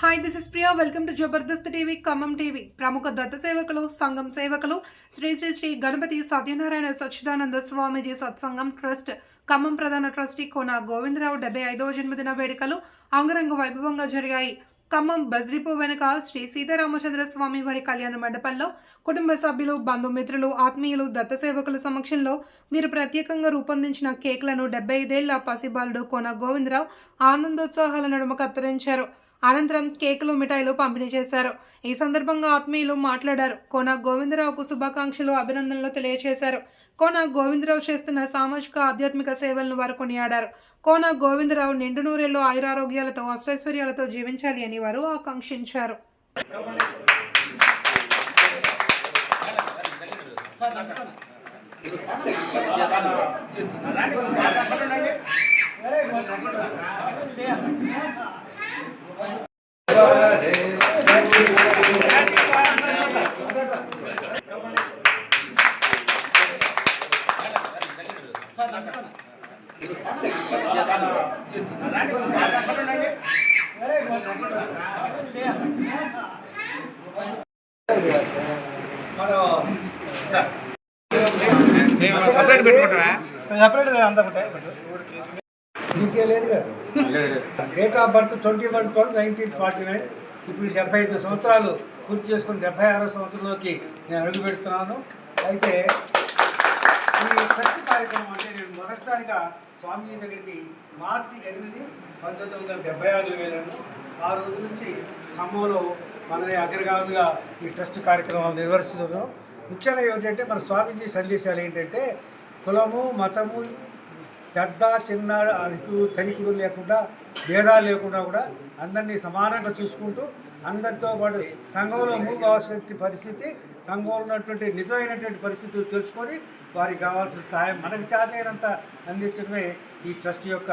Hi this is Priya welcome to Jabardasth TV Khammam TV ప్రముఖ దత్త సేవకులు సంఘం సేవకులు శ్రీ శ్రీ శ్రీ గణపతి సత్యనారాయణ సచ్చిదానంద స్వామీజీ సత్సంగం ట్రస్ట్ ఖమ్మం ప్రధాన ట్రస్టీ కోన గోవిందరావు డెబ్బై ఐదవ జన్మదిన వేడుకలు అంగరంగ వైభవంగా జరిగాయి. ఖమ్మం బజ్రిపో వెనుక శ్రీ సీతారామచంద్ర స్వామి వారి కళ్యాణ మండపంలో కుటుంబ సభ్యులు బంధుమిత్రులు ఆత్మీయులు దత్త సేవకుల సమక్షంలో మీరు ప్రత్యేకంగా రూపొందించిన కేక్లను డెబ్బై ఐదేళ్ళ పసిబాలుడు కోన గోవిందరావు ఆనందోత్సాహాల నడుమ కత్తిరించారు. అనంతరం కేకులు మిఠాయిలు పంపిణీ చేశారు. ఈ సందర్భంగా ఆత్మీయులు మాట్లాడారు. కోన గోవిందరావుకు శుభాకాంక్షలు అభినందనలు తెలియజేశారు. కోన గోవిందరావు చేస్తున్న సామాజిక ఆధ్యాత్మిక సేవలను వారు కొనియాడారు. కోన గోవిందరావు నిండు నూరెల్లో ఆయురారోగ్యాలతో అష్టైశ్వర్యాలతో జీవించాలి అని వారు ఆకాంక్షించారు. సపరేట్ పెట్టుకుంటావా? సపరేట్ అంతా ఒకటే ఇంకే లేదు కదా. Date of birth twenty one twelve nineteen forty nine ఇప్పుడు డెబ్బై ఐదు సంవత్సరాలు పూర్తి చేసుకుని డెబ్బై ఆరో సంవత్సరంలోకి నేను అడుగు పెడుతున్నాను. అయితే ఈ ట్రస్ట్ కార్యక్రమం అంటే నేను మొదటిసారిగా స్వామీజీ దగ్గరికి మార్చి ఎనిమిది పంతొమ్మిది వందల డెబ్బై ఆరులో వెళ్ళాను ఆ రోజు నుంచి ఖమ్మంలో మనది అగ్రగామిగా ఈ ట్రస్ట్ కార్యక్రమాలు నిర్వహిస్తున్నాం ముఖ్యంగా ఏమిటంటే మన స్వామీజీ సందేశాలు ఏంటంటే కులము మతము పెద్ద చిన్న అధికు తనికుడు లేకుండా భేదాలు లేకుండా కూడా అందరినీ సమానంగా చూసుకుంటూ అందరితో పాటు సంఘంలో మూవ్ కావాల్సినటువంటి పరిస్థితి సంఘంలో ఉన్నటువంటి నిజమైనటువంటి పరిస్థితులు తెలుసుకొని వారికి కావాల్సిన సహాయం మనకు చేతైనంత అందించడమే ఈ ట్రస్ట్ యొక్క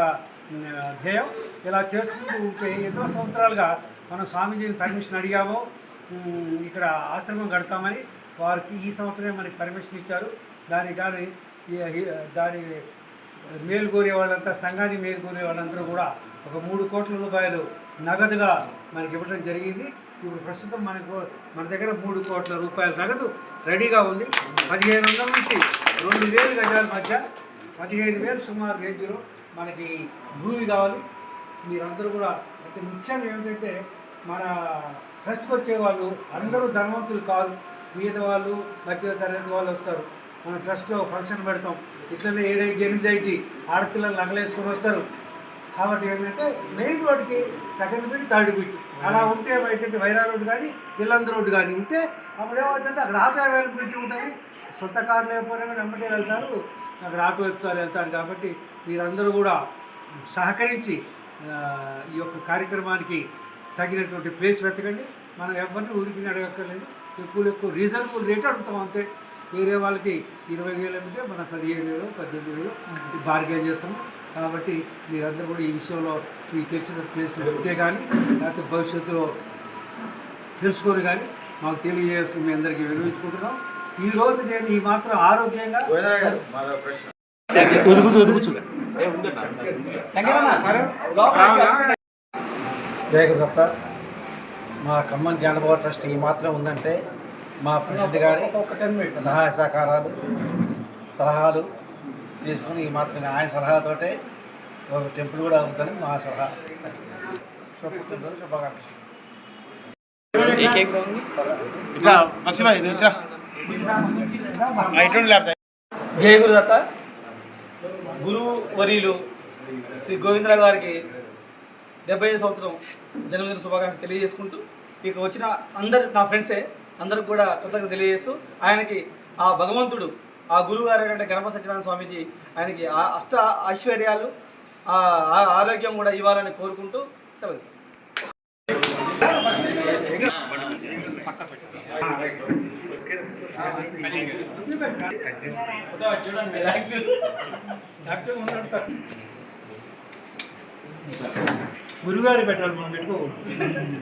ధ్యేయం. ఇలా చేసుకుంటూ ఉంటే ఎన్నో సంవత్సరాలుగా మనం స్వామీజీని పర్మిషన్ అడిగాము. ఇక్కడ ఆశ్రమం కడతామని వారికి ఈ సంవత్సరమే మనకి పర్మిషన్ ఇచ్చారు. దానికి కానీ దాని మేలు కోరే వాళ్ళంతా సంఘాన్ని మేలు కోరే వాళ్ళందరూ కూడా ఒక మూడు కోట్ల రూపాయలు నగదుగా మనకి ఇవ్వడం జరిగింది. ఇప్పుడు ప్రస్తుతం మనకు మన దగ్గర మూడు కోట్ల రూపాయల నగదు రెడీగా ఉంది. పదిహేను వందల నుంచి రెండు వేలు గజాల మధ్య పదిహేను వేలు సుమారు రేంజ్లో మనకి భూమి కావాలి. మీరందరూ కూడా అంటే ముఖ్యంగా ఏమిటంటే మన ట్రస్ట్కి వచ్చే వాళ్ళు అందరూ ధనవంతులు కాదు మీద వాళ్ళు మధ్య తరగతి వాళ్ళు వస్తారు. మనం ట్రస్ట్లో ఫంక్షన్ పెడతాం. ఇట్లనే ఏడైదు ఎనిమిది అయితే ఆడపిల్లలు నగలేసుకొని వస్తారు. కాబట్టి ఏంటంటే మెయిన్ రోడ్కి సెకండ్ బిట్ థర్డ్ బిట్. అలా ఉంటే ఏంటంటే వైరా రోడ్డు కానీ ఇల్లందు రోడ్డు కానీ ఉంటే అప్పుడు ఏమవుతుందంటే అక్కడ ఆటో అవైలబిలిటీ ఉంటుంది. సొంత కార్లు లేకపోయినా కానీ అమ్మటే వెళ్తారు. అక్కడ ఆటో ఎక్కుతారు వెళ్తారు కాబట్టి మీరందరూ కూడా సహకరించి ఈ యొక్క కార్యక్రమానికి తగినటువంటి ప్లేస్ వెతకండి. మనం ఎవరిని ఊరికి అడగక్కర్లేదు ఎక్కువ ఎక్కువ రీజనబుల్ రేట్ అడుగుతాం అంతే. వేరే వాళ్ళకి ఇరవై వేలు అమ్మితే మన పదిహేను వేలు పద్దెనిమిది వేలు బార్గెన్ చేస్తాము. కాబట్టి మీరందరూ కూడా ఈ విషయంలో మీకు తెలిసిన ప్లేస్ ఉంటే కానీ లేకపోతే భవిష్యత్తులో తెలుసుకొని కానీ మాకు తెలియజేస్తూ మీ అందరికీ వినియోగించుకుంటున్నాం. ఈ రోజు నేను ఈ మాత్రం ఆరోగ్యంగా జయగురప్ప మా ఖమ్మం జ్ఞానభవ ట్రస్ట్ ఈ మాత్రం ఉందంటే మా ప్రెసిడెంట్ గారి సహాయ సహకారాలు సలహాలు తీసుకుని ఈ మాత్రం ఆయన సలహాతోటే ఒక టెంపుల్ కూడా అవుతుందని మా సలహా. జయ గురుదత్త. గురువు వర్యులు శ్రీ గోవిందరావు గారికి డెబ్బై ఐదు సంవత్సరం జన్మదిన శుభాకాంక్షలు తెలియజేసుకుంటూ ఇక వచ్చిన అందరు నా ఫ్రెండ్సే అందరికి కూడా కృతజ్ఞత తెలియజేస్తూ ఆయనకి ఆ భగవంతుడు ఆ గురువు గారు అయినటువంటి గణపతి సత్యనారాయణ స్వామీజీ ఆయనకి ఆ అష్ట ఐశ్వర్యాలు ఆరోగ్యం కూడా ఇవ్వాలని కోరుకుంటూ సెలవు. గురుగారు పెట్టాలి మనం పెట్టండి.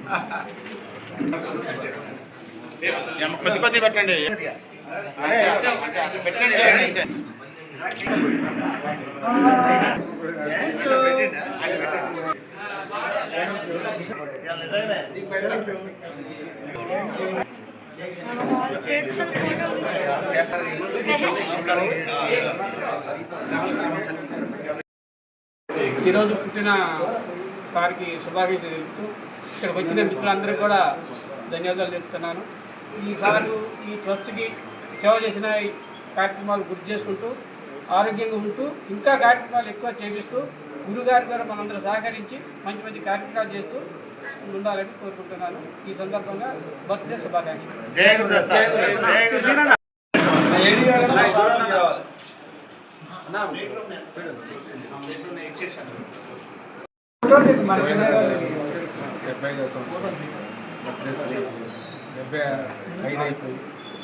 ఈరోజు పుట్టిన వారికి శుభాకాంక్షలు తెలుపుతూ ఇక్కడికి వచ్చిన మిత్రులందరికీ కూడా ధన్యవాదాలు చెప్తున్నాను ఈసారి ఈ ట్రస్ట్కి సేవ చేసిన కార్యక్రమాలు గుర్తు చేసుకుంటూ ఆరోగ్యంగా ఉంటూ ఇంకా కార్యక్రమాలు ఎక్కువ చేపిస్తూ గురుగారి ద్వారా మనందరూ సహకరించి మంచి మంచి కార్యక్రమాలు చేస్తూ ఉండాలని కోరుకుంటున్నాను. ఈ సందర్భంగా బర్త్డే శుభాకాంక్షలు. డెబ్బై ఐదో సంవత్సరం. డెబ్బై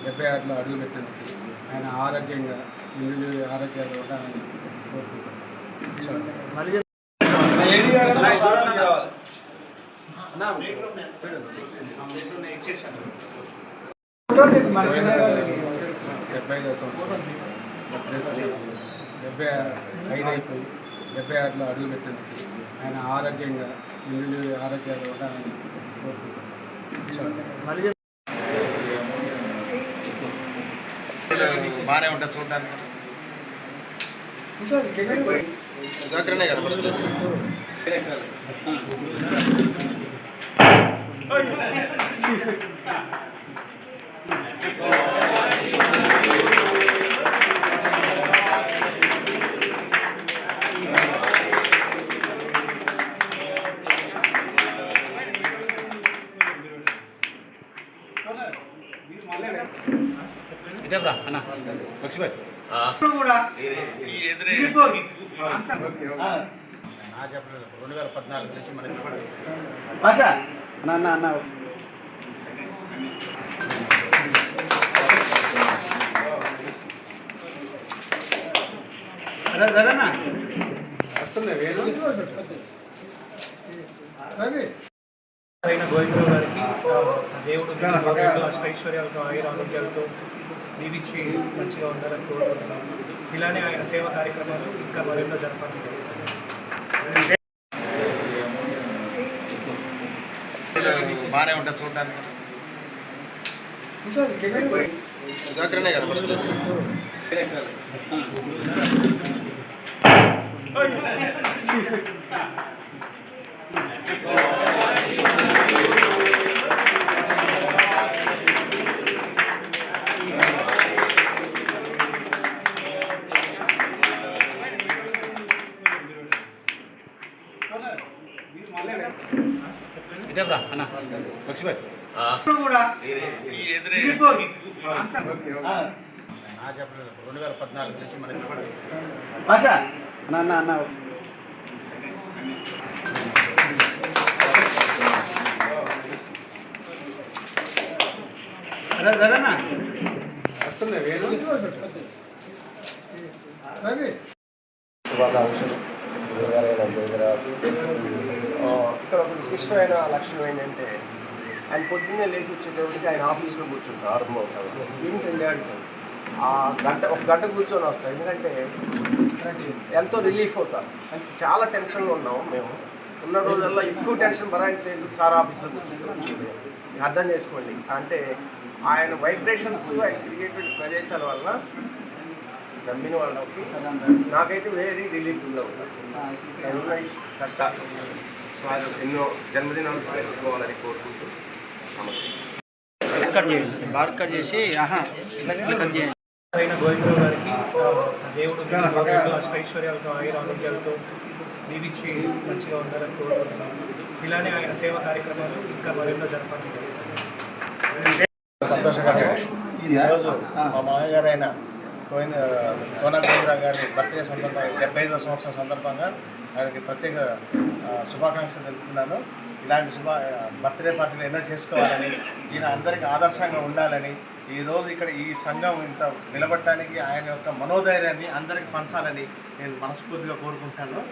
డెబ్బై ఆరులో అడుగు పెట్టినందుకు ఆయన ఆరోగ్యంగా ఇల్లు ఆరోగ్యాలు కోరుకుంటున్నాను మన డెబ్బై ఐదో సంవత్సరం. డెబ్బై ఐదు అయిపోయి డెబ్బై ఆరులో అడుగు పెట్టినందుకు ఆయన ఆరోగ్యంగా ఇల్లు ఆరోగ్యాలు ఉండాలని కోరుకుంటున్నాను బాగానే ఉంటుంది చూడడానికి దగ్గరనే కనపడుతుంది కూడా రెండు వేల పద్నాలుగు నుంచి మనకి భాష. అన్న అన్న అన్న. రవి. అయిన గోవిందరావు గారికి దేవుడు అష్టైశ్వర్యాలతో ఆయుర ఆరోగ్యాలతో దీవించి మంచిగా ఉండాలని కోరుకుంటున్నాను. ఇలానే ఆయన సేవా కార్యక్రమాలు ఇంకా మరెన్నో జరపాలని బాగానే ఉంటుంది చూడడానికి. దగ్గరనే కనపడుతుంది ఇదేబ్రా అన్న లక్ష్మీ కూడా రెండు వేల పద్నాలుగు నుంచి మనకి భాష అన్న అన్న అదే జగన్న రవి శుభాకాంక్షలు గురుగారైన గురుగారు ఇక్కడ ఒక లక్షణం ఏంటంటే ఆయన పొద్దున్నే లేచి వచ్చేటప్పటికి ఆయన ఆఫీస్లో కూర్చుంటారు ఆరంభం అవుతారు ఏంటండి అంటారు ఆ గంట ఒక గంట కూర్చొని వస్తాం ఎందుకంటే ఎంతో రిలీఫ్ అవుతారు అంటే చాలా టెన్షన్లో ఉన్నాము మేము. ఉన్న రోజుల్లో ఎక్కువ టెన్షన్ భరాయించే సార్ ఆఫీస్లో కూర్చుంటారు. అర్థం చేసుకోండి. అంటే ఆయన వైబ్రేషన్స్ ఆయన తిరిగేటువంటి ప్రదేశాల వల్ల నమ్మిన వాళ్ళకి నాకైతే వేరీ రిలీఫ్ ఉంటుంది నేనున్న కష్టాలు. సో అది ఎన్నో జన్మదినాలు పెట్టుకోవాలని కోరుకుంటూ నమస్తే. కట్ చేయండి. బార్ కట్ చేసి అయిన గోవిందరావు గారికి దేవుడు అష్టైశ్వర్యాలతో ఆయుర ఆరోగ్యాలతో దీవించి మంచిగా ఉండాలని కోరుకుంటున్నాను ఇలానే ఆయన సేవా కార్యక్రమాలు ఇంకా మరెన్నో జరపాలని సంతోషకరంగా ఈరోజు మా మామయ్య గారు అయిన కోయిన కోన గోవిందరావు గారి బర్త్డే సందర్భంగా డెబ్బై ఐదవ సంవత్సరం సందర్భంగా ఆయనకి ప్రత్యేక శుభాకాంక్షలు తెలుపుతున్నాను. ఇలాంటి శుభ బర్త్డే పార్టీలు ఎన్నో చేసుకోవాలని ఈయన అందరికీ ఆదర్శంగా ఉండాలని ఈరోజు ఇక్కడ ఈ సంఘం ఇంత నిలబడటానికి ఆయన యొక్క మనోధైర్యాన్ని అందరికీ పంచాలని నేను మనస్ఫూర్తిగా కోరుకుంటాను